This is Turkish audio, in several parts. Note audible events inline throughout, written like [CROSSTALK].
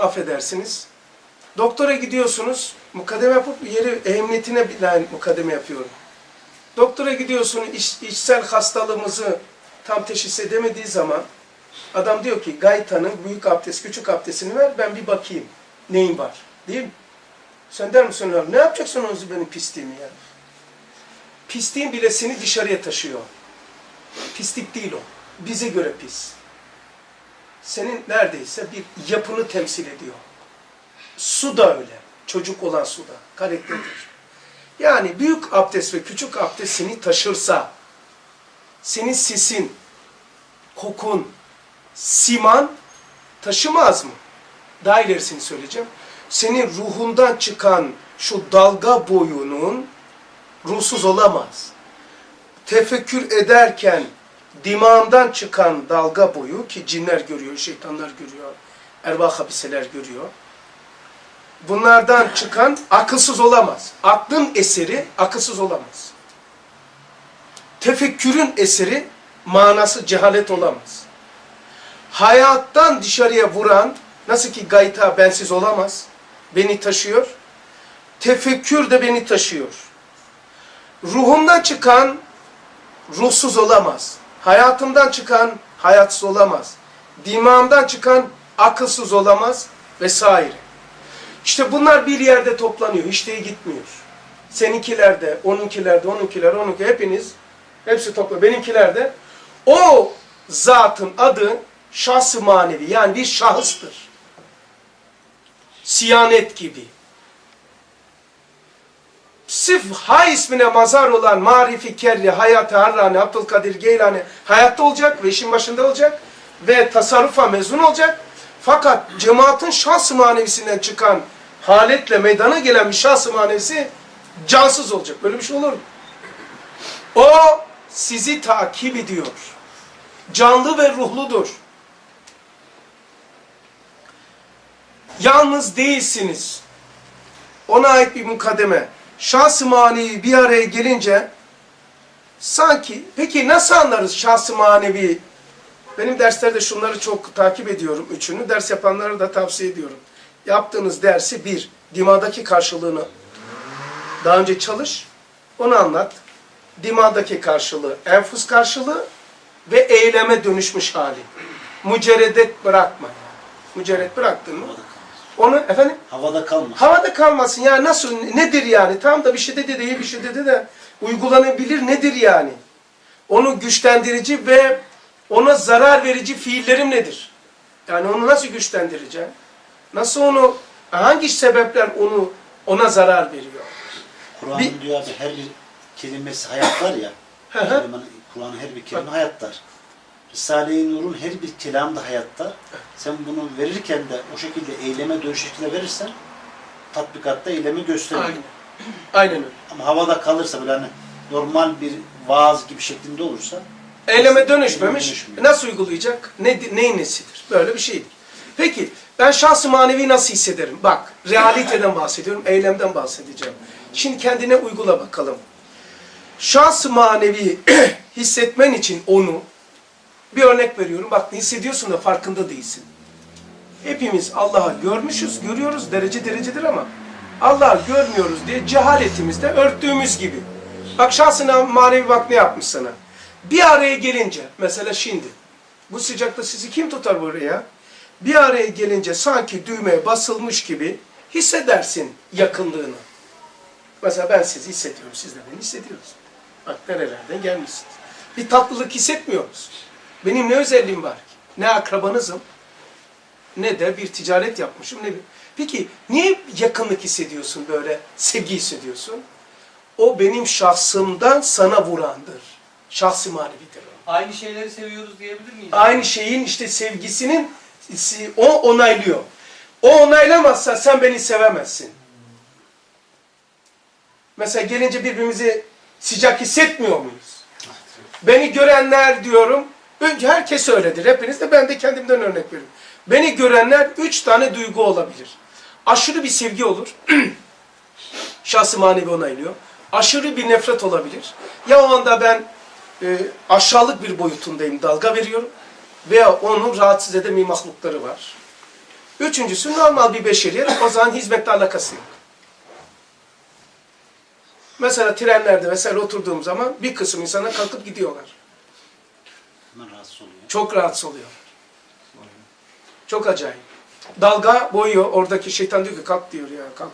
affedersiniz. Doktora gidiyorsunuz, mukademe yapıp yeri ehemmiyetine binaen mukademe yapıyorum. Doktora gidiyorsun, iç, içsel hastalığımızı tam teşhis edemediği zaman adam diyor ki gaytanın büyük abdest, küçük abdestini ver ben bir bakayım neyin var değil mi? Sen der misin "Ya ne yapacaksın onu benim pisliğimi ya? Pisliğin bile seni dışarıya taşıyor. Pislik değil o. Bize göre pis. Senin neredeyse bir yapını temsil ediyor. Su da öyle. Çocuk olan su da. Karakterdir. Yani büyük abdest ve küçük abdest seni taşırsa, senin sesin, kokun, siman taşımaz mı? Daha ilerisini söyleyeceğim. Senin ruhundan çıkan şu dalga boyunun ruhsuz olamaz. Tefekkür ederken dimağından çıkan dalga boyu ki cinler görüyor, şeytanlar görüyor, ervah habiseler görüyor. Bunlardan çıkan akılsız olamaz. Aklın eseri akılsız olamaz. Tefekkürün eseri manası cehalet olamaz. Hayattan dışarıya vuran, nasıl ki gayta bensiz olamaz, beni taşıyor. Tefekkür de beni taşıyor. Ruhumdan çıkan ruhsuz olamaz. Hayatımdan çıkan hayatsız olamaz. Dimağımdan çıkan akılsız olamaz vesaire. İşte bunlar bir yerde toplanıyor. Hiç de gitmiyor. Seninkilerde, onunkilerde, onunkiler, onunki hepiniz hepsi topla. Benimkilerde o zatın adı şahsı manevi yani bir şahıstır. Siyanet gibi. Sırf ha ismine mazar olan marifi kerri, hayatı harrani, Abdülkadir Geylani hayatta olacak ve işin başında olacak ve tasarrufa mezun olacak. Fakat cemaatin şahs manevisinden çıkan haletle meydana gelen bir şahs manevisi cansız olacak. Böyle bir şey olur mu? O sizi takip ediyor. Canlı ve ruhludur. Yalnız değilsiniz. Ona ait bir mukademe. Şahs-ı manevi bir araya gelince sanki peki nasıl anlarız şahs-ı manevi? Benim derslerde şunları çok takip ediyorum. Üçünü ders yapanlara da tavsiye ediyorum. Yaptığınız dersi bir, dimadaki karşılığını daha önce çalış, onu anlat. Dimadaki karşılığı, enfus karşılığı ve eyleme dönüşmüş hali. Mücerredet bırakma. Mücerret bıraktın mı? Onu efendim Havada kalma. havada kalmasın. Ya nasıl nedir yani? Tam da bir şey dedi değil bir şey dedi de uygulanabilir nedir yani? Onu güçlendirici ve ona zarar verici fiillerim nedir? Yani onu nasıl güçlendireceğim? Nasıl onu hangi sebepler onu ona zarar veriyor? Kur'an'ın Bir- diyor abi her bir kelimesi hayat var ya. Kur'an'ın her bir kelime hayatlar. Risale-i Nur'un her bir kelamı da hayatta. Sen bunu verirken de o şekilde eyleme dönüş şekilde verirsen tatbikatta eylemi gösterir. Aynen. Aynen öyle. Ama havada kalırsa böyle hani normal bir vaaz gibi şeklinde olursa Eyleme dönüşmemiş. dönüşmüyor. Nasıl uygulayacak? Ne, neyin nesidir? Böyle bir şeydir. Peki ben şahsı manevi nasıl hissederim? Bak realiteden bahsediyorum, eylemden bahsedeceğim. Şimdi kendine uygula bakalım. Şahsı manevi [CLEARS THROAT] hissetmen için onu bir örnek veriyorum. Bak hissediyorsun da farkında değilsin. Hepimiz Allah'ı görmüşüz, görüyoruz derece derecedir ama Allah'ı görmüyoruz diye cehaletimizde örttüğümüz gibi. Bak şahsına manevi bak ne yapmış sana. Bir araya gelince, mesela şimdi, bu sıcakta sizi kim tutar buraya? Bir araya gelince sanki düğmeye basılmış gibi hissedersin yakınlığını. Mesela ben sizi hissediyorum, siz de beni hissediyorsunuz. Bak nerelerden gelmişsiniz. Bir tatlılık hissetmiyoruz. Benim ne özelliğim var ki? Ne akrabanızım, ne de bir ticaret yapmışım. Ne bir... Peki niye yakınlık hissediyorsun böyle, sevgi hissediyorsun? O benim şahsımdan sana vurandır. Şahsi manevidir o. Aynı şeyleri seviyoruz diyebilir miyiz? Aynı şeyin işte sevgisinin o onaylıyor. O onaylamazsa sen beni sevemezsin. Mesela gelince birbirimizi sıcak hissetmiyor muyuz? Beni görenler diyorum, önce herkes öyledir. Hepiniz de ben de kendimden örnek veriyorum. Beni görenler üç tane duygu olabilir. Aşırı bir sevgi olur. [CLEARS THROAT] Şahsı manevi onaylıyor. Aşırı bir nefret olabilir. Ya o anda ben e, aşağılık bir boyutundayım, dalga veriyorum. Veya onu rahatsız eden bir mahlukları var. Üçüncüsü normal bir beşeriyet. O zaman hizmetle alakası yok. Mesela trenlerde vesaire oturduğum zaman bir kısım insana kalkıp gidiyorlar. Çok rahatsız oluyor. Çok acayip. Dalga boyuyor. Oradaki şeytan diyor ki kalk diyor ya kalk.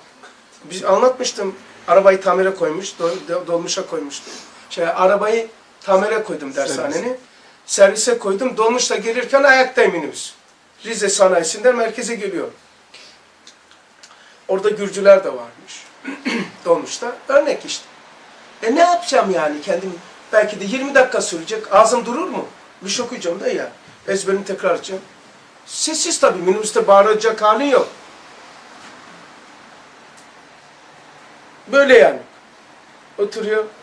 Biz anlatmıştım. Arabayı tamire koymuş. do- do- dolmuşa koymuştum. Şey, arabayı tamire koydum dershaneni. Servise koydum. Dolmuşla gelirken ayaktayım minibüs. Rize sanayisinden merkeze geliyor. Orada Gürcüler de varmış. [CLEARS THROAT] Dolmuşta. Örnek işte. E ne yapacağım yani kendim? Belki de 20 dakika sürecek. Ağzım durur mu? Bir şey okuyacağım da ya. Ezberimi tekrar edeceğim. Sessiz tabii. Minibüste bağıracak halin yok. Böyle yani. Oturuyor. [LAUGHS]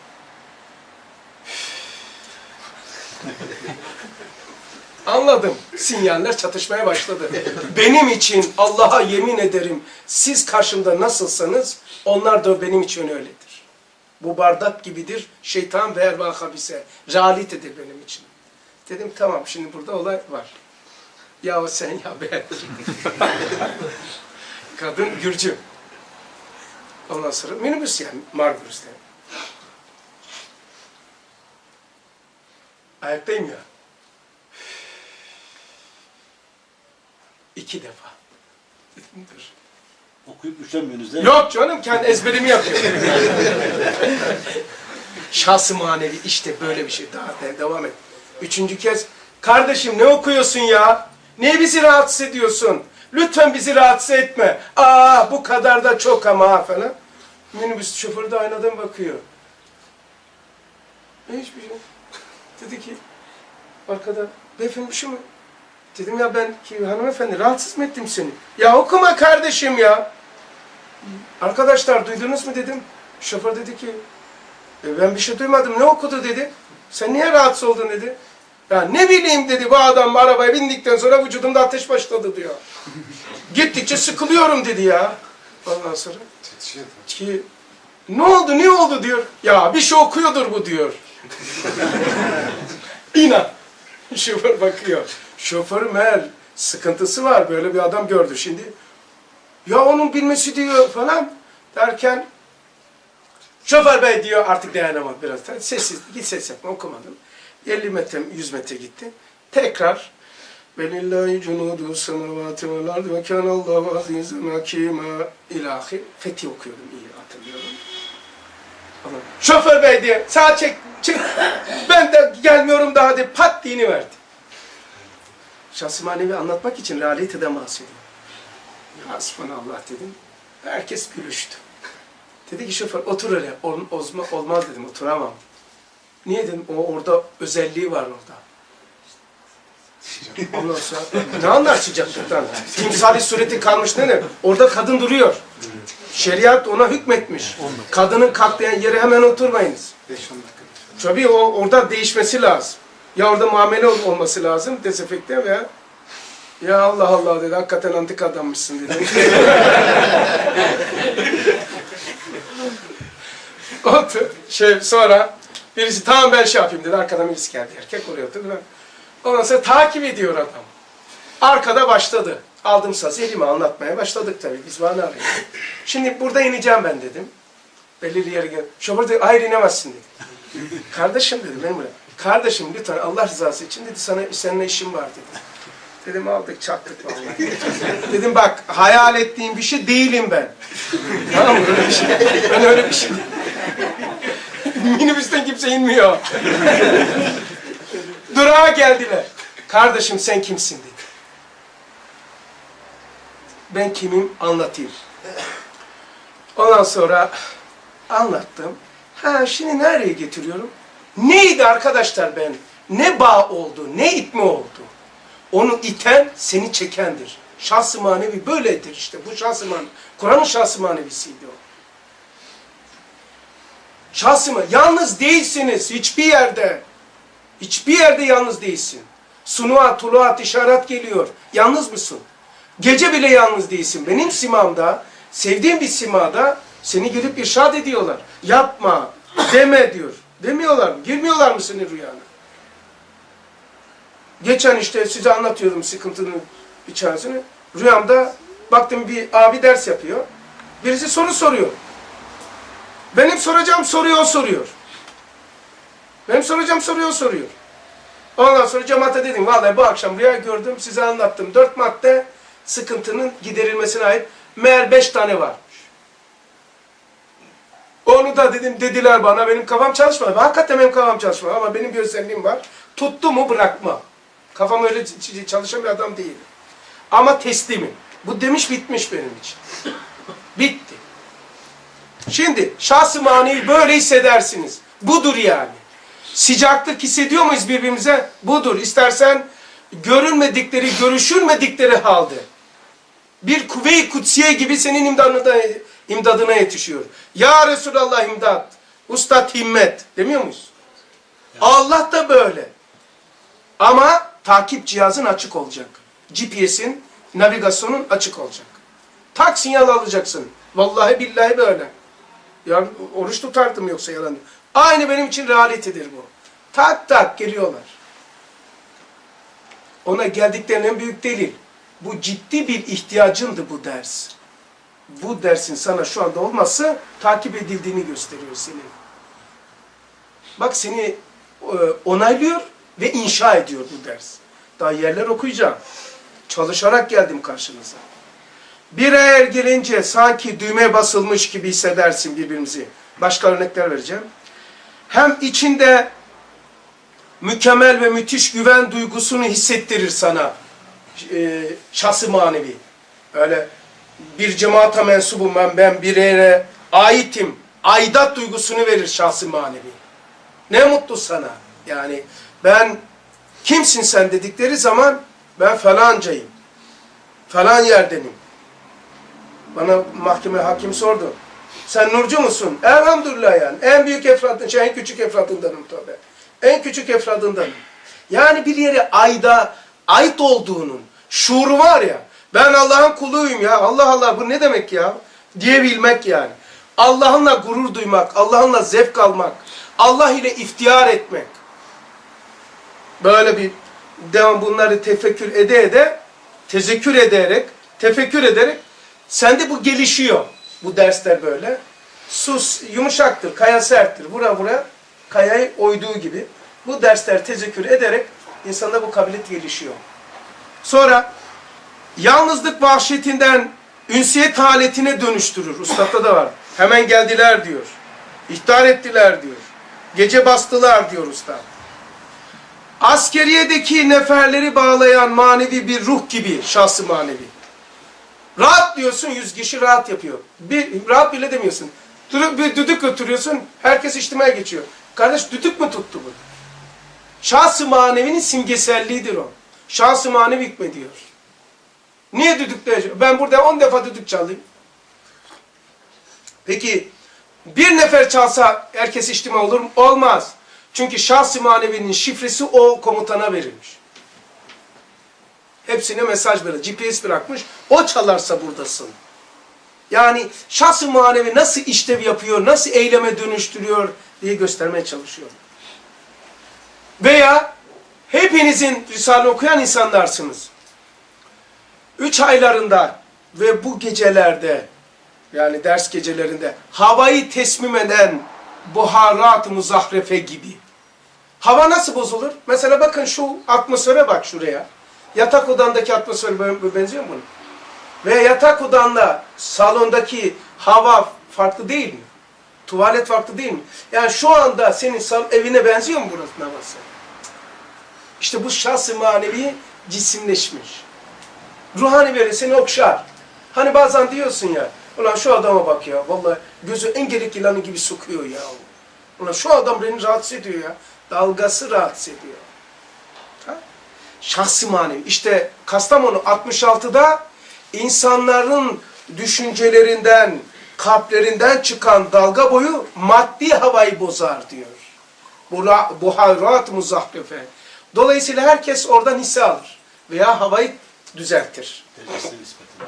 Anladım. Sinyaller çatışmaya başladı. Benim için Allah'a yemin ederim siz karşımda nasılsanız onlar da benim için öyledir. Bu bardak gibidir. Şeytan ve erva habise. Realitedir benim için. Dedim tamam şimdi burada olay var. Ya o sen ya ben. [LAUGHS] Kadın Gürcü. Ondan sonra minibüs yani Marmaris'te. Ayaktayım ya. İki defa. Dedim, Dur. Okuyup üşenmiyorsunuz değil mi? Yok canım kendi ezberimi yapıyorum. [LAUGHS] Şahsı manevi işte böyle bir şey. Daha de, devam et. Üçüncü kez kardeşim ne okuyorsun ya? Niye bizi rahatsız ediyorsun? Lütfen bizi rahatsız etme. Aa bu kadar da çok ama falan. Minibüs şoförü de aynadan bakıyor. E, Hiçbir şey. [LAUGHS] Dedi ki arkada beyefendi bir şey mi? Dedim ya ben ki hanımefendi rahatsız mı ettim seni? Ya okuma kardeşim ya. Arkadaşlar duydunuz mu dedim. Şoför dedi ki "E, ben bir şey duymadım ne okudu dedi. Sen niye rahatsız oldun dedi. Ya ne bileyim dedi bu adam arabaya bindikten sonra vücudumda ateş başladı diyor. [LAUGHS] Gittikçe sıkılıyorum dedi ya. Ondan sonra ki ne oldu ne oldu diyor. Ya bir şey okuyordur bu diyor. [LAUGHS] İnan. Şoför bakıyor. Şoför meğer sıkıntısı var. Böyle bir adam gördü şimdi. Ya onun bilmesi diyor falan derken şoför bey diyor artık dayanamadı biraz. Sessiz, git ses yapma okumadım. 50 metre, 100 metre gitti. Tekrar Velillahi cunudu semavati vel ardı ve kânallahu azîzen hakîmâ ilahi. Fethi okuyordum iyi hatırlıyorum. Şoför bey diye sağa çek, çık. Ben de gelmiyorum daha diye pat dini verdi. Şahsı manevi anlatmak için realiteden bahsediyor. Ya Allah dedim. Herkes gülüştü. Dedi ki şoför otur öyle. Ol, ozma, olmaz dedim oturamam. Niye dedim o orada özelliği var orada. [LAUGHS] Ondan sonra ne anlar sıcaklıktan? Timsali sureti kalmış ne ne? Orada kadın duruyor. Şeriat ona hükmetmiş. Kadının kalktığı yere hemen oturmayınız. 5-10 dakika. Tabii o orada değişmesi lazım. Ya orada muamele ol- olması lazım dezenfekte veya ya Allah Allah dedi hakikaten antik adammışsın dedi. [LAUGHS] [LAUGHS] Otur. Şey sonra birisi tamam ben şey yapayım dedi. Arkadan birisi geldi. Erkek oraya oturdu. Ondan sonra takip ediyor adam. Arkada başladı. Aldım sazı elime anlatmaya başladık tabii. Biz bana arayın. [LAUGHS] Şimdi burada ineceğim ben dedim. Belirli yere gel. Şoför dedi hayır inemezsin dedi. [LAUGHS] Kardeşim dedi benim buraya. Kardeşim lütfen Allah rızası için dedi sana seninle işim var dedi. Dedim aldık çaktık vallahi. [LAUGHS] dedim bak hayal ettiğim bir şey değilim ben. tamam mı? Öyle bir şey. Ben öyle bir şey [LAUGHS] Minibüsten kimse inmiyor. [LAUGHS] Durağa geldiler. Kardeşim sen kimsin dedi. Ben kimim anlatayım. Ondan sonra anlattım. Ha şimdi nereye getiriyorum? Neydi arkadaşlar ben? Ne bağ oldu, ne itme oldu? Onu iten seni çekendir. Şahs-ı manevi böyledir işte. Bu şahs-ı manevi. Kur'an'ın şahs-ı manevisiydi o. Şahs-ı manevi. Yalnız değilsiniz hiçbir yerde. Hiçbir yerde yalnız değilsin. Sunuat, tuluat, işaret geliyor. Yalnız mısın? Gece bile yalnız değilsin. Benim simamda, sevdiğim bir simada seni gelip irşad ediyorlar. Yapma, deme diyor. Demiyorlar mı? Girmiyorlar mı senin rüyana? Geçen işte size anlatıyorum sıkıntının bir çaresini. Rüyamda baktım bir abi ders yapıyor. Birisi soru soruyor. Benim soracağım soruyu o soruyor. Benim soracağım soruyu o soruyor. Ondan sonra cemaate dedim vallahi bu akşam rüya gördüm size anlattım. Dört madde sıkıntının giderilmesine ait. Meğer beş tane varmış. Onu da dedim dediler bana benim kafam çalışmadı. Hakikaten benim kafam çalışmadı ama benim bir özelliğim var. Tuttu mu bırakma. Kafam öyle çalışan bir adam değilim. Ama teslimim. Bu demiş bitmiş benim için. Bitti. Şimdi şahs-ı maneyi böyle hissedersiniz. Budur yani. Sıcaklık hissediyor muyuz birbirimize? Budur. İstersen görünmedikleri, görüşülmedikleri halde bir kuvve-i kutsiye gibi senin imdadına, imdadına yetişiyor. Ya Resulallah imdat, Ustad himmet demiyor muyuz? Allah da böyle. Ama takip cihazın açık olacak. GPS'in, navigasyonun açık olacak. Tak sinyal alacaksın. Vallahi billahi böyle. Ya oruç tutardım yoksa yalan. Aynı benim için realitedir bu. Tak tak geliyorlar. Ona geldiklerinin en büyük delil. Bu ciddi bir ihtiyacındı bu ders. Bu dersin sana şu anda olması takip edildiğini gösteriyor senin. Bak seni e, onaylıyor ve inşa ediyor bu ders. Daha yerler okuyacağım. Çalışarak geldim karşınıza. Bir eğer gelince sanki düğme basılmış gibi hissedersin birbirimizi. Başka örnekler vereceğim. Hem içinde mükemmel ve müthiş güven duygusunu hissettirir sana e, şahsı manevi. Öyle bir cemaata mensubum ben, ben bir yere aitim. Aidat duygusunu verir şahsı manevi. Ne mutlu sana. Yani ben kimsin sen dedikleri zaman ben falancayım. Falan yerdenim. Bana mahkeme hakim sordu. Sen nurcu musun? Elhamdülillah yani. En büyük efradın, şey, en küçük efradındanım tabi. En küçük efradındanım. Yani bir yere ayda ait olduğunun şuuru var ya. Ben Allah'ın kuluyum ya. Allah Allah bu ne demek ya? Diyebilmek yani. Allah'ınla gurur duymak, Allah'ınla zevk almak, Allah ile iftihar etmek. Böyle bir devam bunları tefekkür ede ede, tezekkür ederek, tefekkür ederek sende bu gelişiyor. Bu dersler böyle. Sus yumuşaktır, kaya serttir. Vura vura kayayı oyduğu gibi. Bu dersler tezekkür ederek insanda bu kabiliyet gelişiyor. Sonra yalnızlık vahşetinden ünsiyet haletine dönüştürür. Ustatta da var. Hemen geldiler diyor. İhtar ettiler diyor. Gece bastılar diyor usta. Askeriyedeki neferleri bağlayan manevi bir ruh gibi şahsı manevi. Rahat diyorsun yüz kişi rahat yapıyor. Bir, rahat bile demiyorsun. Dur- Bir düdük götürüyorsun herkes içtimaya geçiyor. Kardeş düdük mü tuttu bu? Şahs-ı manevinin simgeselliğidir o. Şahs-ı manevi hükmediyor. Niye düdükle? Ben burada on defa düdük çalayım. Peki bir nefer çalsa herkes içtima olur mu? Olmaz. Çünkü şahs-ı manevinin şifresi o komutana verilmiş. Hepsine mesaj verir. GPS bırakmış. O çalarsa buradasın. Yani şahs-ı manevi nasıl işlev yapıyor, nasıl eyleme dönüştürüyor diye göstermeye çalışıyor. Veya hepinizin Risale okuyan insanlarsınız. Üç aylarında ve bu gecelerde yani ders gecelerinde havayı teslim eden buharat muzahrefe gibi. Hava nasıl bozulur? Mesela bakın şu atmosfere bak şuraya. Yatak odandaki atmosfer benziyor mu buna? Veya yatak odanla salondaki hava farklı değil mi? Tuvalet farklı değil mi? Yani şu anda senin evine benziyor mu burası havası? İşte bu şahs-ı manevi cisimleşmiş. Ruhani böyle seni okşar. Hani bazen diyorsun ya, ulan şu adama bak ya, vallahi gözü en gerek yılanı gibi sokuyor ya. Ulan şu adam beni rahatsız ediyor ya. Dalgası rahatsız ediyor. Şahsi manevi. İşte Kastamonu 66'da insanların düşüncelerinden, kalplerinden çıkan dalga boyu maddi havayı bozar diyor. Buharat muzahrefe. Dolayısıyla herkes oradan hisse alır. Veya havayı düzeltir. Derecesine nispetinde.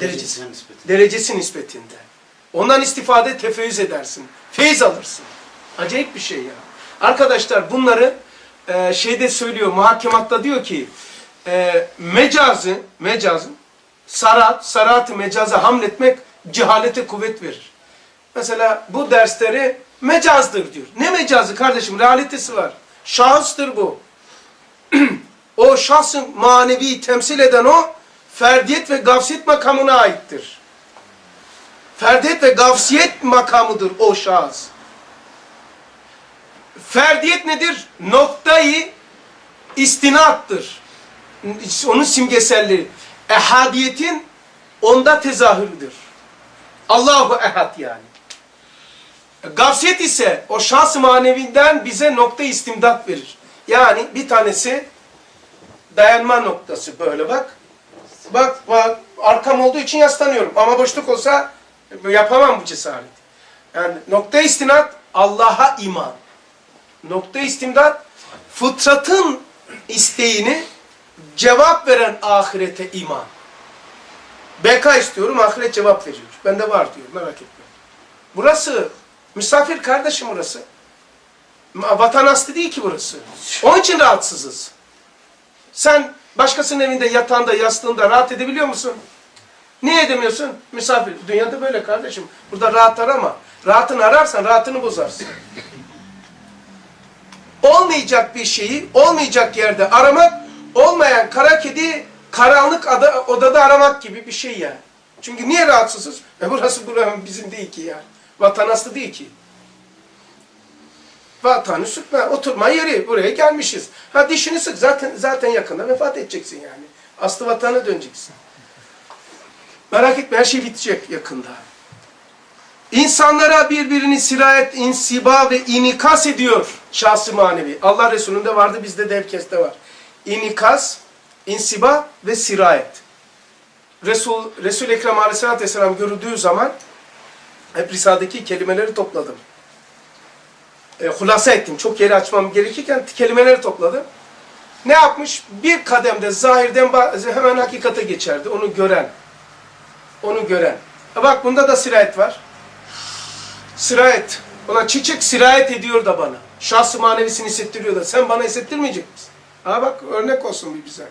Derecesi. Derecesi nispetinde. Ondan istifade tefeyyüz edersin. Feyiz alırsın. Acayip bir şey ya. Arkadaşlar bunları e, şeyde söylüyor, muhakematta diyor ki e, mecazı, mecazın sarat, sarat-ı mecaza hamletmek cehalete kuvvet verir. Mesela bu dersleri mecazdır diyor. Ne mecazı kardeşim? Realitesi var. Şahıstır bu. [CLEARS THROAT] o şahsın manevi temsil eden o ferdiyet ve gafsiyet makamına aittir. Ferdiyet ve gafsiyet makamıdır o şahıs. Ferdiyet nedir? Noktayı istinattır. Onun simgeselleri. Ehadiyetin onda tezahürüdür. Allahu ehad yani. Gafsiyet ise o şahs maneviden bize nokta istimdat verir. Yani bir tanesi dayanma noktası böyle bak. Bak, bak arkam olduğu için yaslanıyorum ama boşluk olsa yapamam bu cesaret. Yani nokta istinat Allah'a iman. Nokta istimdat fıtratın isteğini cevap veren ahirete iman. Beka istiyorum, ahiret cevap veriyor. Bende var diyor, merak etme. Burası, misafir kardeşim burası. Vatan aslı değil ki burası. Onun için rahatsızız. Sen başkasının evinde yatağında, yastığında rahat edebiliyor musun? Niye edemiyorsun? Misafir. Dünyada böyle kardeşim. Burada rahat arama. Rahatını ararsan rahatını bozarsın. Olmayacak bir şeyi olmayacak yerde aramak, olmayan kara kedi karanlık ada- odada aramak gibi bir şey yani. Çünkü niye rahatsızız? E burası buranın bizim değil ki yani. Vatan aslı değil ki. Vatanı sıkma, oturma yeri. Buraya gelmişiz. Ha dişini sık. Zaten zaten yakında vefat edeceksin yani. Aslı vatana döneceksin. Merak etme her şey bitecek yakında. İnsanlara birbirini sirayet, insiba ve inikas ediyor şahsı manevi. Allah Resulü'nde vardı, bizde de herkeste var. İnikas, insiba ve sirayet. Resul, Resul Ekrem Aleyhisselatü Vesselam görüldüğü zaman hep Risale'deki kelimeleri topladım. E, hulasa ettim. Çok yeri açmam gerekirken kelimeleri topladım. Ne yapmış? Bir kademde zahirden hemen hakikate geçerdi. Onu gören. Onu gören. E bak bunda da sirayet var. Sirayet. Ulan çiçek sirayet ediyor da bana. Şahsı manevisini hissettiriyor da. Sen bana hissettirmeyecek misin? Ha bak örnek olsun bir bize.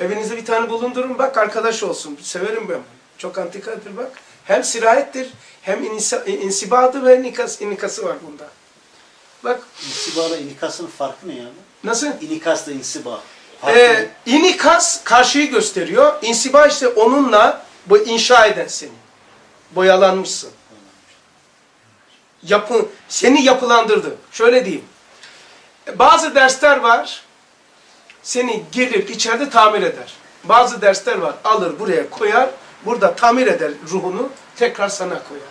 Evinizde bir tane bulundurun bak arkadaş olsun. Severim ben. Çok antikadır bak. Hem sirayettir hem inisa, insibadı ve nikas, inikası var bunda. Bak İnsiba ile inikasın farkı ne yani? nasıl? İnikasla insiba. Farkı Ee, inikas karşıyı gösteriyor. İnsiba işte onunla bu inşa eden seni. Boyalanmışsın. Yapı, seni yapılandırdı. Şöyle diyeyim. Bazı dersler var. Seni gelir içeride tamir eder. Bazı dersler var. Alır buraya koyar. Burada tamir eder ruhunu. Tekrar sana koyar.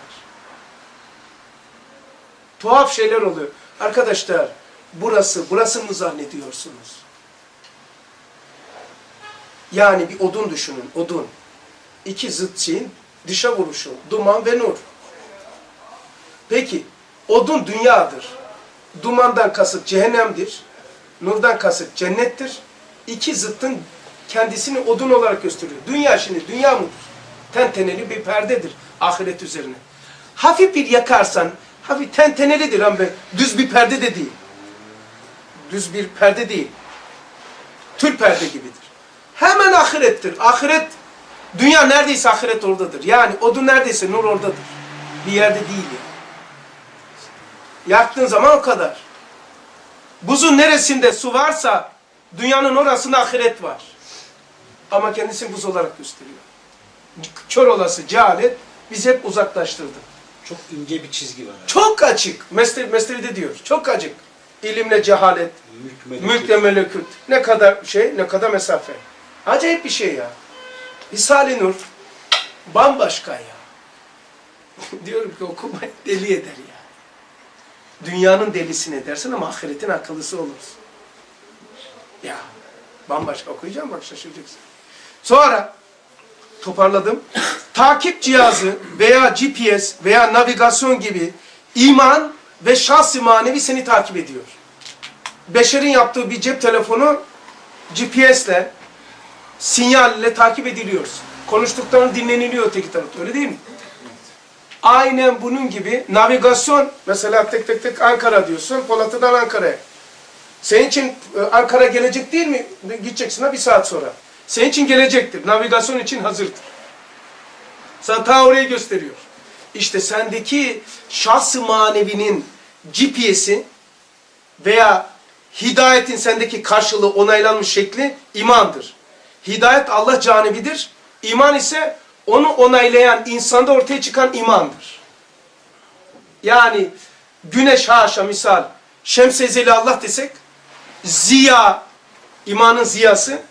Tuhaf şeyler oluyor. Arkadaşlar burası, burası mı zannediyorsunuz? Yani bir odun düşünün, odun. İki zıt şeyin dışa vuruşu, duman ve nur. Peki, odun dünyadır. Dumandan kasıt cehennemdir. Nurdan kasıt cennettir. İki zıttın kendisini odun olarak gösteriyor. Dünya şimdi dünya mıdır? Tenteneli bir perdedir ahiret üzerine. Hafif bir yakarsan, hafif tentenelidir ama düz bir perde de değil. Düz bir perde değil. Tül perde gibidir. Hemen ahirettir. Ahiret, dünya neredeyse ahiret oradadır. Yani odun neredeyse nur oradadır. Bir yerde değil yani. Yaktığın zaman o kadar. Buzun neresinde su varsa dünyanın orasında ahiret var. Ama kendisini buz olarak gösteriyor. Kör olası cehalet bizi hep uzaklaştırdı. Çok ince bir çizgi var. Çok açık. Mesnevi, Mesnevi'de diyor. Çok açık. İlimle cehalet, Mülk melekut. mülkle melekut. Ne kadar şey, ne kadar mesafe. Acayip bir şey ya. Risale-i Nur bambaşka ya. [LAUGHS] Diyorum ki okumayı deli eder ya. Dünyanın delisini edersin ama ahiretin akıllısı olursun. Ya bambaşka okuyacağım bak şaşıracaksın. Sonra toparladım. [COUGHS] Takip cihazı veya GPS veya navigasyon gibi iman ve şahsi manevi seni takip ediyor. Beşerin yaptığı bir cep telefonu GPS'le, sinyalle takip ediliyoruz. Konuştuklarını dinleniliyor öteki tarafta. Öyle değil mi? Aynen bunun gibi navigasyon, mesela tek tek tek Ankara diyorsun, Polatlı'dan Ankara'ya. Senin için e, Ankara gelecek değil mi? Gideceksin ha bir saat sonra. Senin için gelecektir. Navigasyon için hazırdır. Sana ta orayı gösteriyor. İşte sendeki şahs-ı manevinin GPS'i veya hidayetin sendeki karşılığı onaylanmış şekli imandır. Hidayet Allah canibidir. İman ise onu onaylayan insanda ortaya çıkan imandır. Yani güneş haşa misal şems ezeli Allah desek ziya imanın ziyası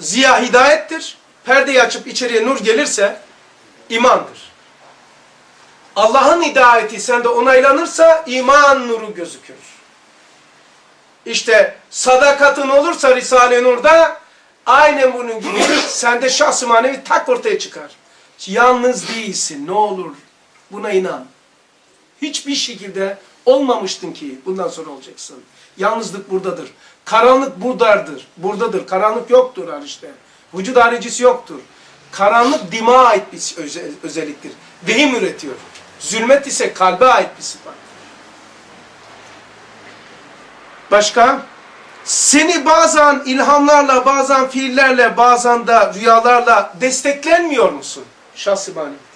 ziya hidayettir. Perdeyi açıp içeriye nur gelirse imandır. Allah'ın hidayeti sende onaylanırsa iman nuru gözükür. İşte sadakatın olursa Risale-i Nur'da aynen bunun gibi sende şahs-ı manevi tak ortaya çıkar. Yalnız değilsin ne olur buna inan. Hiçbir şekilde olmamıştın ki bundan sonra olacaksın. Yalnızlık buradadır. Karanlık buradadır. Buradadır. Karanlık yoktur işte. Vücut haricisi yoktur. Karanlık dima ait bir öze- özelliktir. Vehim üretiyor. Zulmet ise kalbe ait bir sıfat. Başka? Seni bazen ilhamlarla, bazen fiillerle, bazen de rüyalarla desteklenmiyor musun? Şahsi manevi.